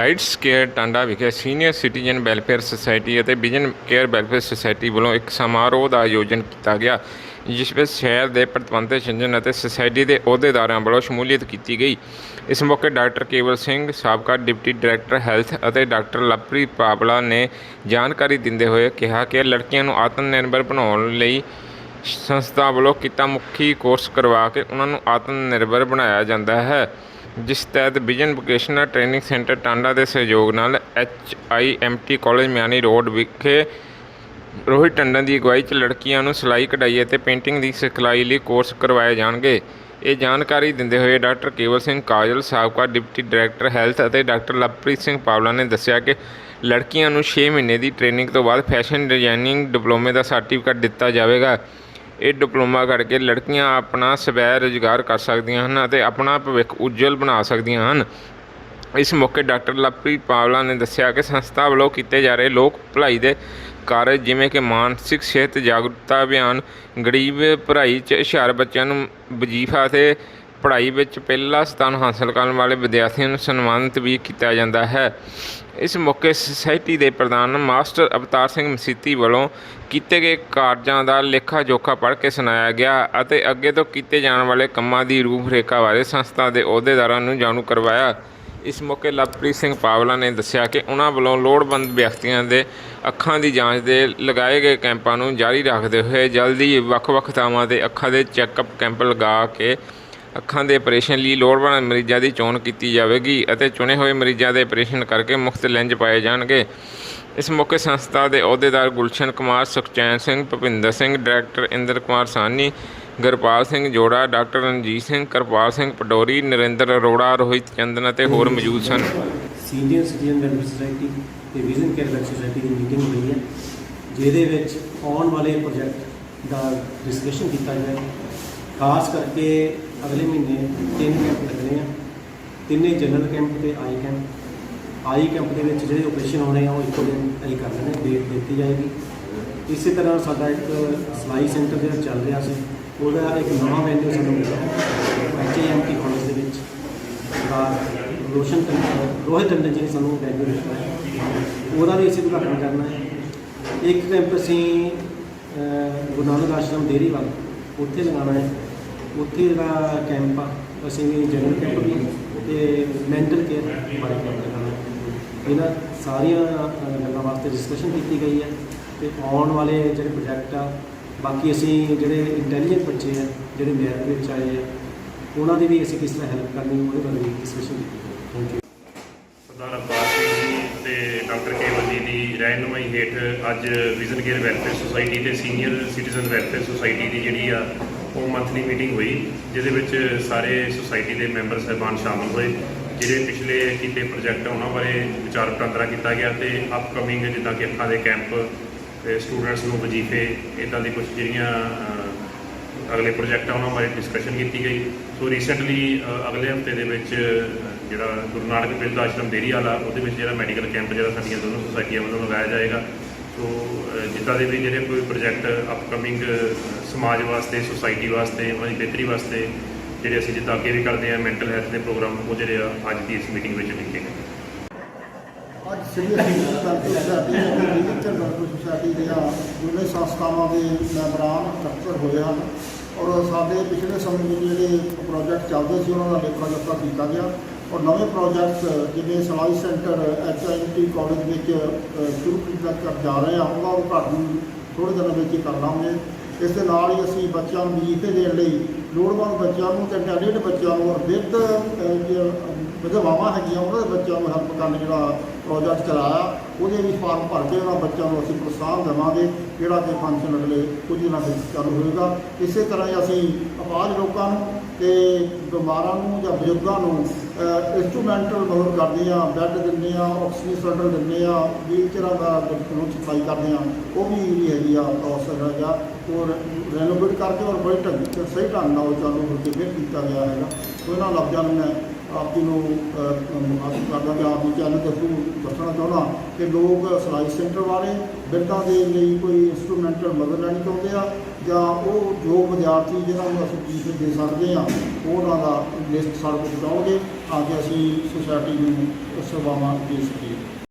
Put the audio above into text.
Rights care Tanda ਵਿਖੇ senior citizen welfare society ਅਤੇ vision care welfare society ਵੱਲੋਂ ਇੱਕ ਸਮਾਰੋਹ ਦਾ ਆਯੋਜਨ ਕੀਤਾ ਗਿਆ, ਜਿਸ ਵਿੱਚ ਸ਼ਹਿਰ ਦੇ ਪ੍ਰਤਵੰਤੇ ਸਿੰਜਨ ਅਤੇ ਸੁਸਾਇਟੀ ਦੇ ਅਹੁਦੇਦਾਰਾਂ ਵੱਲੋਂ ਸ਼ਮੂਲੀਅਤ ਕੀਤੀ ਗਈ। ਇਸ ਮੌਕੇ ਡਾਕਟਰ ਕੇਵਲ ਸਿੰਘ, ਸਾਬਕਾ ਡਿਪਟੀ ਡਾਇਰੈਕਟਰ ਹੈਲਥ ਅਤੇ ਡਾਕਟਰ ਲਵਪ੍ਰੀਤ ਪਾਬਲਾ ਨੇ ਜਾਣਕਾਰੀ ਦਿੰਦੇ ਹੋਏ ਕਿਹਾ ਕਿ ਲੜਕੀਆਂ ਨੂੰ ਆਤਮ ਨਿਰਭਰ ਬਣਾਉਣ ਲਈ ਸੰਸਥਾ ਵੱਲੋਂ ਕਿੱਤਾ ਮੁਖੀ ਕੋਰਸ ਕਰਵਾ ਕੇ ਉਹਨਾਂ ਨੂੰ ਆਤਮ ਨਿਰਭਰ ਬਣਾਇਆ ਜਾਂਦਾ ਹੈ। ਜਿਸ ਤਹਿਤ vision vocational training centre Tanda ਦੇ ਸਹਿਯੋਗ ਨਾਲ H I M T college Miani road ਵਿਖੇ ਰੋਹਿਤ ਟੰਡਨ ਦੀ ਅਗਵਾਈ 'ਚ ਲੜਕੀਆਂ ਨੂੰ ਸਿਲਾਈ ਕਢਾਈ ਅਤੇ ਪੇਂਟਿੰਗ ਦੀ ਸਿਖਲਾਈ ਲਈ ਕੋਰਸ ਕਰਵਾਏ ਜਾਣਗੇ। ਇਹ ਜਾਣਕਾਰੀ ਦਿੰਦੇ ਹੋਏ ਡਾਕਟਰ ਕੇਵਲ ਸਿੰਘ ਕਾਜਲ, ਸਾਬਕਾ ਡਿਪਟੀ ਡਾਇਰੈਕਟਰ ਹੈਲਥ ਅਤੇ ਡਾਕਟਰ ਲਵਪ੍ਰੀਤ ਸਿੰਘ ਪਾਵਲਾ ਨੇ ਦੱਸਿਆ ਕਿ ਲੜਕੀਆਂ ਨੂੰ 6 ਮਹੀਨੇ ਦੀ ਟ੍ਰੇਨਿੰਗ ਤੋਂ ਬਾਅਦ ਫੈਸ਼ਨ ਡਿਜ਼ਾਈਨਿੰਗ ਡਿਪਲੋਮੇ ਦਾ ਸਰਟੀਫਿਕੇਟ ਦਿੱਤਾ ਜਾਵੇਗਾ। ਇਹ ਡਿਪਲੋਮਾ ਕਰਕੇ ਲੜਕੀਆਂ ਆਪਣਾ ਸਵੈ ਰੁਜ਼ਗਾਰ ਕਰ ਸਕਦੀਆਂ ਹਨ ਅਤੇ ਆਪਣਾ ਭਵਿੱਖ ਉਜਵਲ ਬਣਾ ਸਕਦੀਆਂ ਹਨ। ਇਸ ਮੌਕੇ ਡਾਕਟਰ ਲਵਪ੍ਰੀਤ ਪਾਵਲਾ ਨੇ ਦੱਸਿਆ ਕਿ ਸੰਸਥਾ ਵੱਲੋਂ ਕੀਤੇ ਜਾ ਰਹੇ ਲੋਕ ਭਲਾਈ ਦੇ ਕਾਰਜ ਜਿਵੇਂ ਕਿ ਮਾਨਸਿਕ ਸਿਹਤ ਜਾਗਰੂਕਤਾ ਅਭਿਆਨ, ਗਰੀਬ ਭਰਾਈ 'ਚ ਹੁਸ਼ਿਆਰ ਬੱਚਿਆਂ ਨੂੰ ਵਜ਼ੀਫਾ ਅਤੇ ਪੜ੍ਹਾਈ ਵਿੱਚ ਪਹਿਲਾ ਸਥਾਨ ਹਾਸਲ ਕਰਨ ਵਾਲੇ ਵਿਦਿਆਰਥੀਆਂ ਨੂੰ ਸਨਮਾਨਿਤ ਵੀ ਕੀਤਾ ਜਾਂਦਾ ਹੈ। ਇਸ ਮੌਕੇ ਸੁਸਾਇਟੀ ਦੇ ਪ੍ਰਧਾਨ ਮਾਸਟਰ ਅਵਤਾਰ ਸਿੰਘ ਮਸੀਤੀ ਵੱਲੋਂ ਕੀਤੇ ਗਏ ਕਾਰਜਾਂ ਦਾ ਲੇਖਾ ਜੋਖਾ ਪੜ੍ਹ ਕੇ ਸੁਣਾਇਆ ਗਿਆ ਅਤੇ ਅੱਗੇ ਤੋਂ ਕੀਤੇ ਜਾਣ ਵਾਲੇ ਕੰਮਾਂ ਦੀ ਰੂਪਰੇਖਾ ਬਾਰੇ ਸੰਸਥਾ ਦੇ ਅਹੁਦੇਦਾਰਾਂ ਨੂੰ ਜਾਣੂ ਕਰਵਾਇਆ। ਇਸ ਮੌਕੇ ਲਵਪ੍ਰੀਤ ਸਿੰਘ ਪਾਵਲਾ ਨੇ ਦੱਸਿਆ ਕਿ ਉਹਨਾਂ ਵੱਲੋਂ ਲੋੜਵੰਦ ਵਿਅਕਤੀਆਂ ਦੇ ਅੱਖਾਂ ਦੀ ਜਾਂਚ ਦੇ ਲਗਾਏ ਗਏ ਕੈਂਪਾਂ ਨੂੰ ਜਾਰੀ ਰੱਖਦੇ ਹੋਏ ਜਲਦੀ ਵੱਖ-ਵੱਖ ਥਾਵਾਂ ਤੇ ਅੱਖਾਂ ਦੇ ਚੈੱਕਅਪ ਕੈਂਪ ਲਗਾ ਕੇ ਅੱਖਾਂ ਦੇ ਆਪਰੇਸ਼ਨ ਲਈ ਲੋੜਵੰਦ ਮਰੀਜ਼ਾਂ ਦੀ ਚੋਣ ਕੀਤੀ ਜਾਵੇਗੀ ਅਤੇ ਚੁਣੇ ਹੋਏ ਮਰੀਜ਼ਾਂ ਦੇ ਆਪਰੇਸ਼ਨ ਕਰਕੇ ਮੁਫਤ ਲੈਂਜ ਪਾਏ ਜਾਣਗੇ। ਇਸ ਮੌਕੇ ਸੰਸਥਾ ਦੇ ਅਹੁਦੇਦਾਰ ਗੁਲਸ਼ਨ ਕੁਮਾਰ, ਸੁਖਚੈਨ ਸਿੰਘ, ਭੁਪਿੰਦਰ ਸਿੰਘ, ਡਾਇਰੈਕਟਰ ਇੰਦਰ ਕੁਮਾਰ ਸਾਨੀ ਗੁਰਪਾਲ ਸਿੰਘ ਜੋੜਾ, ਡਾਕਟਰ ਰਣਜੀਤ ਸਿੰਘ, ਕਰਪਾਲ ਸਿੰਘ ਪਟੋਰੀ, ਨਰਿੰਦਰ ਅਰੋੜਾ, ਰੋਹਿਤ ਚੰਦਨ ਅਤੇ ਹੋਰ ਮੌਜੂਦ ਸਨ। ਸੀਨੀਅਰ ਸਿਟੀਜ਼ਨ ਵੈਲਫੇਅਰ ਸੁਸਾਇਟੀ ਤੇ ਵਿਜ਼ਨ ਕੇਅਰ ਵੈਲਫੇਅਰ ਸੁਸਾਇਟੀ ਦੀ ਮੀਟਿੰਗ ਹੋਈ ਹੈ, ਜਿਹਦੇ ਵਿੱਚ ਆਉਣ ਵਾਲੇ ਪ੍ਰੋਜੈਕਟ ਦਾ ਡਿਸਕਸ਼ਨ ਕੀਤਾ ਗਿਆ ਖਾਸ ਕਰਕੇ ਅਗਲੇ ਮਹੀਨੇ ਤਿੰਨ ਕੈਂਪ ਲੱਗਣੇ ਆ। ਤਿੰਨੇ ਜਨਰਲ ਕੈਂਪ ਤੇ ਆਈ ਕੈਂਪ। ਆਈ ਕੈਂਪ ਦੇ ਵਿੱਚ ਜਿਹੜੇ ਆਪਰੇਸ਼ਨ ਹੋਣੇ ਆ, ਉਹ ਇੱਕੋ ਦਿਨ ਅਸੀਂ ਕਰ ਲੈਣੇ ਡੇਟ ਦਿੱਤੀ ਜਾਏਗੀ। ਇਸੇ ਤਰ੍ਹਾਂ ਸਾਡਾ ਇੱਕ ਸਲਾਈ ਸੈਂਟਰ ਜਿਹੜਾ ਚੱਲ ਰਿਹਾ ਸੀ, ਉਹਦਾ ਇੱਕ ਨਵਾਂ ਵੈਨਿਊ ਸਾਨੂੰ ਮਿਲਿਆ। ਐਚਏਐਮਟੀ ਕਾਲਜ ਦੇ ਵਿੱਚ। ਦਾ ਰੋਸ਼ਨ ਟੰਡਨ ਰੋਹਿਤ ਟੰਡਨ ਜੀ ਨੇ ਸਾਨੂੰ ਵੈਨਿਊ ਦਿੱਤਾ ਹੈ। ਉਹਦਾ ਵੀ ਅਸੀਂ ਉਦਘਾਟਨ ਕਰਨਾ ਹੈ। ਇੱਕ ਕੈਂਪ ਅਸੀਂ ਗੁਰੂ ਨਾਨਕ ਆਸ਼ਰਮ ਡੇਰੀ ਵੱਲ, ਉੱਥੇ ਲਗਾਉਣਾ ਹੈ। ਉੱਥੇ ਜਿਹੜਾ ਕੈਂਪ ਆ ਅਸੀਂ ਜਨਰਲ ਕੈਂਪ ਵੀ ਤੇ ਮੈਂਟਲ ਕੇਅਰ ਬਾਰੇ ਕੈਂਪ ਲਗਾਉਣਾ ਇਹਨਾਂ ਸਾਰੀਆਂ ਅਹ, ਗੱਲਾਂ ਵਾਸਤੇ ਡਿਸਕਸ਼ਨ ਕੀਤੀ ਗਈ ਹੈ ਤੇ ਆਉਣ ਵਾਲੇ ਜਿਹੜੇ ਪ੍ਰੋਜੈਕਟ ਆ ਬਾਕੀ ਅਸੀਂ ਜਿਹੜੇ ਇੰਟੈਲੀਜੈਂਟ ਬੱਚੇ ਆ ਜਿਹੜੇ ਮੈਰਿਟ ਵਿੱਚ ਆਏ ਆ ਉਹਨਾਂ ਦੀ ਵੀ ਅਸੀਂ ਕਿਸ ਤਰ੍ਹਾਂ ਹੈਲਪ ਕਰਨੀ ਉਹਦੇ ਬਾਰੇ ਵੀ ਡਿਸਕਸ਼ਨ ਕੀਤੀ ਥੈਂਕ ਯੂ ਸਰਦਾਰ ਅਵਤਾਰ ਸਿੰਘ ਤੇ ਡਾਕਟਰ ਕੇਵਲ ਜੀ ਦੀ ਰਹਿਨੁਮਾਈ ਹੇਠ ਅੱਜ ਵਿਜ਼ਨ ਕੇਅਰ ਵੈਲਫੇਅਰ ਸੁਸਾਇਟੀ ਤੇ ਸੀਨੀਅਰ ਸਿਟੀਜ਼ਨ ਵੈਲਫੇਅਰ ਸੁਸਾਇਟੀ ਦੀ ਜਿਹੜੀ ਆ ਉਹ ਮੰਥਲੀ ਮੀਟਿੰਗ ਹੋਈ, ਜਿਹਦੇ ਵਿੱਚ ਸਾਰੇ ਸੁਸਾਇਟੀ ਦੇ ਮੈਂਬਰ ਸਹਿਬਾਨ ਸ਼ਾਮਲ ਹੋਏ, ਜਿਹੜੇ ਪਿਛਲੇ ਕੀਤੇ ਪ੍ਰੋਜੈਕਟ ਉਹਨਾਂ ਬਾਰੇ ਵਿਚਾਰ ਵਟਾਂਦਰਾ ਕੀਤਾ ਗਿਆ ਤੇ ਅਪਕਮਿੰਗ ਜਿੱਦਾਂ ਕਿ ਅੱਖਾਂ ਦੇ ਕੈਂਪ ਤੇ ਸਟੂਡੈਂਟਸ ਨੂੰ ਵਜ਼ੀਫੇ ਇਦਾਂ ਦੇ ਕੁਝ ਜਿਹੜੀਆਂ ਅਗਲੇ ਪ੍ਰੋਜੈਕਟ ਆ ਉਹਨਾਂ ਬਾਰੇ ਡਿਸਕਸ਼ਨ ਕੀਤੀ ਗਈ। ਸੋ ਰੀਸੈਂਟਲੀ ਅਗਲੇ ਹਫ਼ਤੇ ਦੇ ਵਿੱਚ ਜਿਹੜਾ ਗੁਰੂ ਨਾਨਕ ਬਿਰਧ ਆਸ਼ਰਮ ਡੇਰੀ ਵਾਲਾ, ਉਹਦੇ ਵਿੱਚ ਜਿਹੜਾ ਮੈਡੀਕਲ ਕੈਂਪ ਜਿਹੜਾ ਸਾਡੀਆਂ ਦੋਨੋਂ ਸੁਸਾਇਟੀਆਂ ਵੱਲੋਂ ਲਗਾਇਆ ਜਾਏਗਾ ਸੋ ਜਿੱਦਾਂ ਦੇ ਵੀ ਜਿਹੜੇ ਕੋਈ ਪ੍ਰੋਜੈਕਟ ਅਪਕਮਿੰਗ ਸਮਾਜ ਵਾਸਤੇ ਸੁਸਾਇਟੀ ਵਾਸਤੇ, ਉਹਨਾਂ ਦੀ ਬਿਹਤਰੀ ਵਾਸਤੇ ਜਿਹੜੇ ਅਸੀਂ ਜਿੱਦਾਂ ਅੱਗੇ ਵੀ ਕਰਦੇ ਆ ਮੈਂਟਲ ਹੈਲਥ ਦੇ ਪ੍ਰੋਗਰਾਮ ਉਹ ਜਿਹੜੇ ਆ, ਅੱਜ ਦੀ ਇਸ ਮੀਟਿੰਗ ਵਿੱਚ ਲਿਖੇ ਗਏ ਅੱਜ ਸ੍ਰੀ ਅਕਾਲ ਤਖਤ ਸਾਹਿਬ ਦੇ ਵਿਜ਼ਿਟਰ ਸੁਸਾਇਟੀ ਦੀਆਂ ਦੋਨੇ ਸੰਸਥਾਵਾਂ ਦੇ ਮੈਂਬਰਾਂ ਇਕੱਤਰ ਹੋਏ ਹਨ। ਔਰ ਸਾਡੇ ਪਿਛਲੇ ਸਮੇਂ ਵਿੱਚ ਜਿਹੜੇ ਪ੍ਰੋਜੈਕਟ ਚੱਲਦੇ ਸੀ, ਉਹਨਾਂ ਦਾ ਲੇਖਾ ਜੋਖਾ ਕੀਤਾ ਗਿਆ। ਔਰ ਨਵੇਂ ਪ੍ਰੋਜੈਕਟ ਜਿਵੇਂ ਸਲਾਈ ਸੈਂਟਰ ਐਚਆਈਟੀ ਕਾਲਜ ਵਿੱਚ ਸ਼ੁਰੂ ਕੀਤਾ ਕਰ ਜਾ ਰਹੇ ਆ ਘਰ ਨੂੰ ਥੋੜ੍ਹੇ ਦਿਨਾਂ ਵਿੱਚ ਹੀ ਕਰ ਲਾਂਗੇ। ਇਸ ਦੇ ਨਾਲ ਹੀ ਅਸੀਂ ਬੱਚਿਆਂ ਨੂੰ ਵਜ਼ੀਫੇ ਦੇਣ ਲਈ ਲੋੜਵੰਦ ਬੱਚਿਆਂ ਨੂੰ ਤੇ ਟੈਲੈਂਟ ਬੱਚਿਆਂ ਨੂੰ ਔਰ ਬਿਹਤਰ ਵਿਧਵਾਵਾਂ ਹੈਗੀਆਂ ਉਹਨਾਂ ਦੇ ਬੱਚਿਆਂ ਨੂੰ ਹੈਲਪ ਕਰਨ ਜਿਹੜਾ ਪ੍ਰੋਜੈਕਟ ਚਲਾਇਆ, ਉਹਦੇ ਵੀ ਫਾਰਮ ਭਰ ਕੇ ਉਹਨਾਂ ਬੱਚਿਆਂ ਨੂੰ ਅਸੀਂ ਪ੍ਰੋਤਸਾਹਨ ਦੇਵਾਂਗੇ, ਜਿਹੜਾ ਕਿ ਫੰਕਸ਼ਨ ਅਗਲੇ ਕੁਝ ਦਿਨਾਂ ਵਿੱਚ ਚਾਲੂ ਹੋਏਗਾ। ਇਸੇ ਤਰ੍ਹਾਂ ਹੀ ਅਸੀਂ ਅਪਾਹਜ ਲੋਕਾਂ ਨੂੰ ਤੇ ਬਿਮਾਰਾਂ ਨੂੰ ਜਾਂ ਬਜ਼ੁਰਗਾਂ ਨੂੰ ਇਨਸਟਰੂਮੈਂਟਲ ਮਦਦ ਕਰਦੇ ਆ ਬੈੱਡ ਦਿੰਦੇ ਆ ਆਕਸੀਜਨ ਸਿਲੰਡਰ ਦਿੰਦੇ ਆ ਵੀਲਚੇਅਰਾਂ ਦਾ ਨੂੰ ਸਫ਼ਾਈ ਕਰਦੇ ਆ ਉਹ ਵੀ ਜਿਹੜੀ ਹੈਗੀ ਆ ਪ੍ਰੋਸੈਸ ਹੈਗਾ ਉਹ ਰੈਨੋਵੇਟ ਕਰਕੇ ਔਰ ਬੜੇ ਢੰਗ ਸਹੀ ਢੰਗ ਨਾਲ ਉਹ ਚਾਲੂ ਹੋ ਕੇ ਫਿਰ ਕੀਤਾ ਗਿਆ ਹੈਗਾ। ਉਹਨਾਂ ਇਹਨਾਂ ਲਫ਼ਜ਼ਾਂ ਨੂੰ ਮੈਂ ਆਪ ਜੀ ਨੂੰ ਮੁਖਾਤਿਬ ਕਰਦਾ ਕਿ ਆਪ ਜੀ ਚੈਨਲ ਦੇ ਥਰੂ ਦੱਸਣਾ ਚਾਹੁੰਦਾ ਕਿ ਲੋਕ ਸਿਲਾਈ ਸੈਂਟਰ ਵਾਲੇ ਬਿਰਧਾਂ ਦੇ ਲਈ ਕੋਈ ਇਨਸਟਰੂਮੈਂਟਲ ਮਦਦ ਲੈਣੀ ਚਾਹੁੰਦੇ ਆ ਜਾਂ ਉਹ ਜੋ ਵਿਦਿਆਰਥੀ ਜਿਹਨਾਂ ਨੂੰ ਅਸੀਂ ਫੀਸ ਦੇ ਸਕਦੇ ਹਾਂ ਉਹਨਾਂ ਦਾ ਲਿਸਟ ਸਾਡੇ ਕੋਲ ਪਹੁੰਚਾਉਣਗੇ ਤਾਂ ਕਿ ਅਸੀਂ ਸੁਸਾਇਟੀ ਨੂੰ ਸੇਵਾਵਾਂ ਦੇ ਸਕੀਏ।